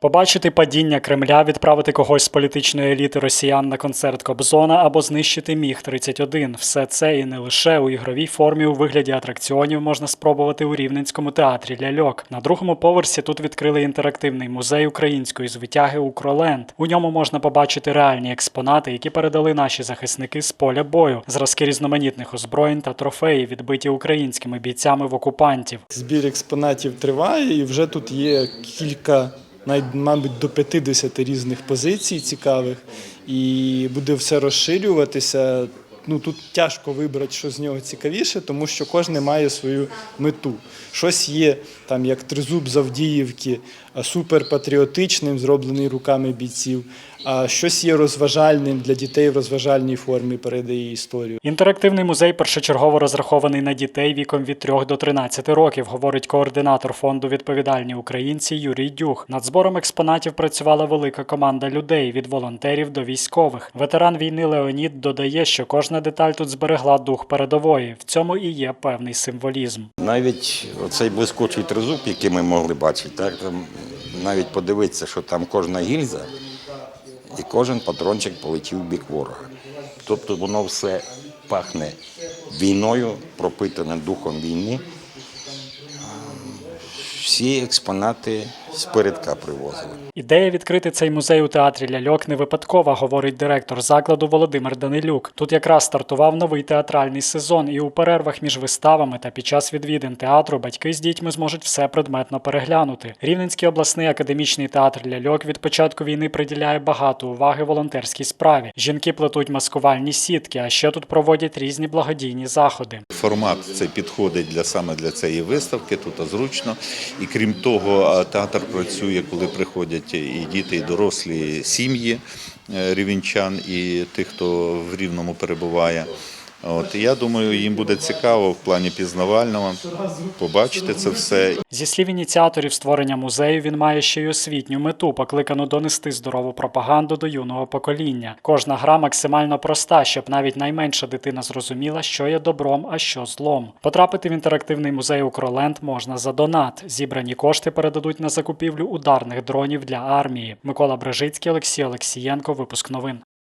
Побачити падіння Кремля, відправити когось з політичної еліти росіян на концерт Кобзона або знищити міг 31 Все це і не лише у ігровій формі у вигляді атракціонів можна спробувати у Рівненському театрі ляльок. На другому поверсі тут відкрили інтерактивний музей української звитяги Укроленд. У ньому можна побачити реальні експонати, які передали наші захисники з поля бою, зразки різноманітних озброєнь та трофеї, відбиті українськими бійцями в окупантів. Збір експонатів триває, і вже тут є кілька, мабуть, до 50 різних позицій цікавих, і буде все розширюватися. Ну тут тяжко вибрати, що з нього цікавіше, тому що кожен має свою мету. Щось є там, як тризуб з Авдіївки, а суперпатріотичним, зроблений руками бійців, а щось є розважальним для дітей в розважальній формі, передає історію. Інтерактивний музей першочергово розрахований на дітей віком від 3 до 13 років, говорить координатор фонду Відповідальні українці Юрій Дюх. Над збором експонатів працювала велика команда людей від волонтерів до військових. Ветеран війни Леонід додає, що кожна деталь тут зберегла дух передової. В цьому і є певний символізм. Навіть оцей блискучий тризуб, який ми могли бачити, так, там навіть подивитися, що там кожна гільза і кожен патрончик полетів в бік ворога. Тобто воно все пахне війною, пропитане духом війни. Всі експонати з привозили. Ідея відкрити цей музей у театрі ляльок не випадкова, говорить директор закладу Володимир Данилюк. Тут якраз стартував новий театральний сезон, і у перервах між виставами та під час відвідин театру батьки з дітьми зможуть все предметно переглянути. Рівненський обласний академічний театр ляльок від початку війни приділяє багато уваги волонтерській справі. Жінки плетуть маскувальні сітки, а ще тут проводять різні благодійні заходи. Формат цей підходить для саме для цієї виставки, тут зручно. І крім того, театр працює, коли приходять і діти, і дорослі сім'ї е, рівенчан, і тих, хто в рівному перебуває. От я думаю, їм буде цікаво в плані пізнавального побачити це все Зі слів ініціаторів створення музею, він має ще й освітню мету, покликану донести здорову пропаганду до юного покоління. Кожна гра максимально проста, щоб навіть найменша дитина зрозуміла, що є добром, а що злом. Потрапити в інтерактивний музей Укроленд можна за донат. Зібрані кошти передадуть на закупівлю ударних дронів для армії. Микола Брежицький, Олексій Олексієнко. Випуск новин.